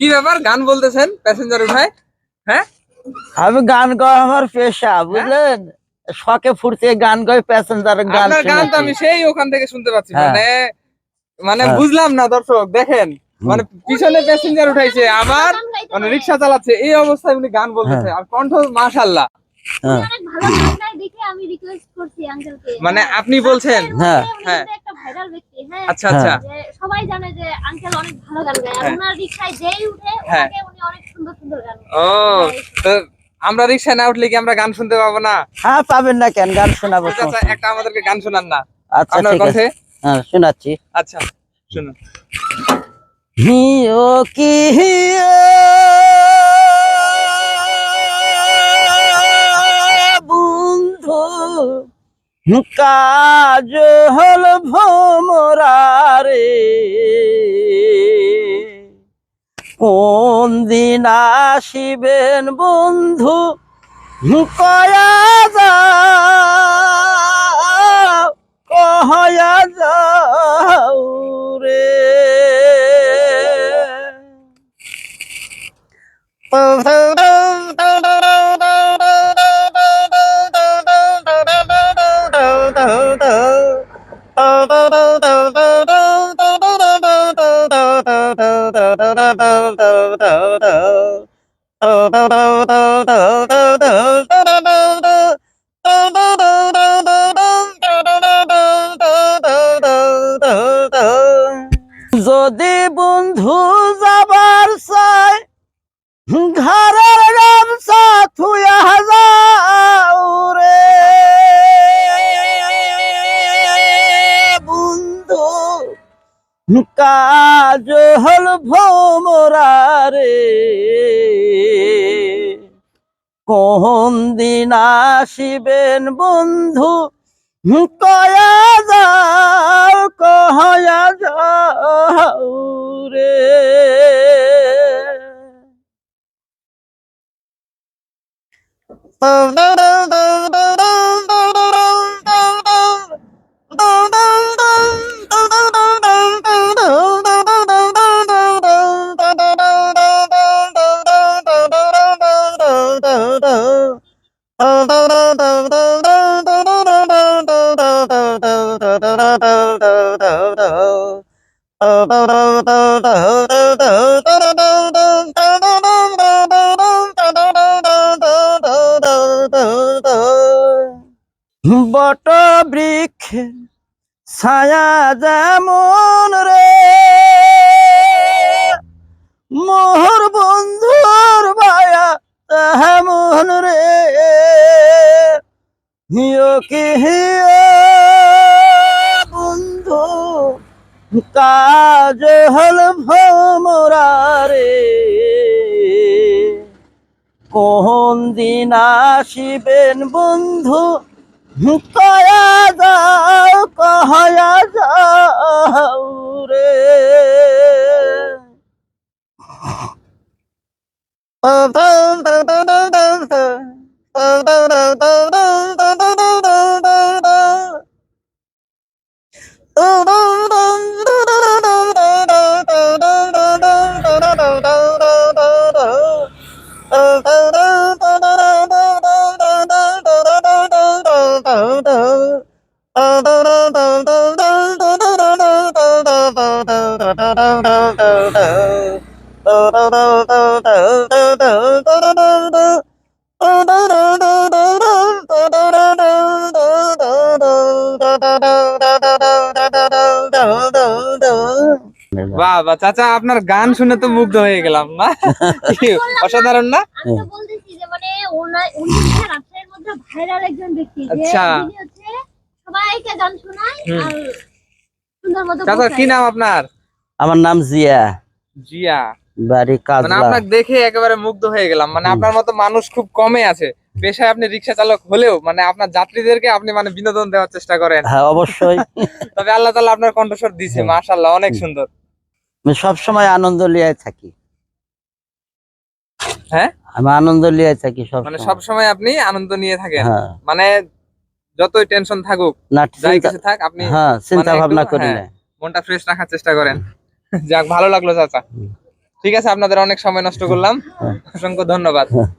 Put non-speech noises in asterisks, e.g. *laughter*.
কি ব্যাপার? গান বলতেছেন প্যাসেঞ্জার উঠায়? হ্যাঁ? আমি গান গাওয়া আমার পেশা বুঝলেন? শখে ফুর্তি গান গাই প্যাসেঞ্জার গান গান তো আমি সেই ওখান থেকে শুনতে পাচ্ছি। হ্যাঁ। মানে মানে হ্যাঁ। বুঝলাম না দর্শক দেখেন। মানে পিছনে প্যাসেঞ্জার উঠাইছে আবার মানে রিক্সা চালাচ্ছে। এই অবস্থায় উনি গান বলতেছে। আর কণ্ঠ মাশাল্লাহ। হ্যাঁ। অনেক ভালো গান গায় দেখে আমি রিকোয়েস্ট করছি আঙ্কেলকে মানে আপনি বলছেন? হ্যাঁ। হ্যাঁ। একটা ভাইরাল ব্যক্তি হ্যাঁ। আচ্ছা আচ্ছা। সবাই জানে যে আঙ্কেল অনেক ভালো গান গায় হ্যাঁ। ওনার রিক্সায় যেই উঠে হ্যাঁ। ওনাকে উনি অনেক সুন্দর সুন্দর গান ও তো আমরা রিক্সায় না উঠলে কি আমরা গান শুনতে পাবো না? হ্যাঁ পাবেন না কেন? গান শোনাবো আচ্ছা, আচ্ছা, একটা আমাদেরকে গান শোনান না। আচ্ছা আপনার ঠিক আছে। হ্যাঁ শোনাচ্ছি। আচ্ছা শুনুন। কি কাজ হল ভোমরারে। কোন দিন আসিবেন বন্ধু কয়া যাও কয়া যাও রে। যদি বন্ধু যাবার চাই ঘরের হল ভোমরা রে কোন দিন আসিবেন বন্ধু? কয়া যাও কয়া যাও রে। বট বৃক্ষ ছায়া যেমন রে। কাজ হল ভোমরা রে কোন দিন আসিবেন বন্ধু? কয়া যাও কয়া যাও রে। বাহ *laughs* বাহ চাচা আপনার গান শুনে তো মুগ্ধ হয়ে গেলাম না অসাধারণ না? মানে আচ্ছা। চাচা কি নাম আপনার? আমার নাম জিয়া। জিয়া। বাড়ি কাজ মানে আপনাকে দেখে একেবারে মুগ্ধ হয়ে গেলাম। মানে আপনার মতো মানুষ খুব কমে আছে। পেশায় আপনি রিক্সা চালক হলেও মানে আপনার যাত্রীদেরকে আপনি মানে বিনোদন দেওয়ার চেষ্টা করেন। হ্যাঁ অবশ্যই। *laughs* তবে আল্লাহ তাআলা আপনার কণ্ঠস্বর দিয়েছে হ্যাঁ। মাশাআল্লাহ অনেক সুন্দর। আমি সব সময় আনন্দ লিয়ে থাকি। হ্যাঁ? আমি আনন্দ লিয়ে থাকি সব মানে সব সময় আপনি আনন্দ নিয়ে থাকেন। হ্যাঁ। মানে যতই টেনশন থাকুক না যাই কিছু থাক আপনি হ্যাঁ মানে চিন্তা ভাবনা করেন হ্যাঁ, মনটা ফ্রেশ রাখার চেষ্টা করেন। যাক ভালো লাগল চাচা। ঠিক আছে আপনাদের অনেক সময় নষ্ট করলাম। হ্যাঁ। অসংখ্য ধন্যবাদ। হ্যাঁ।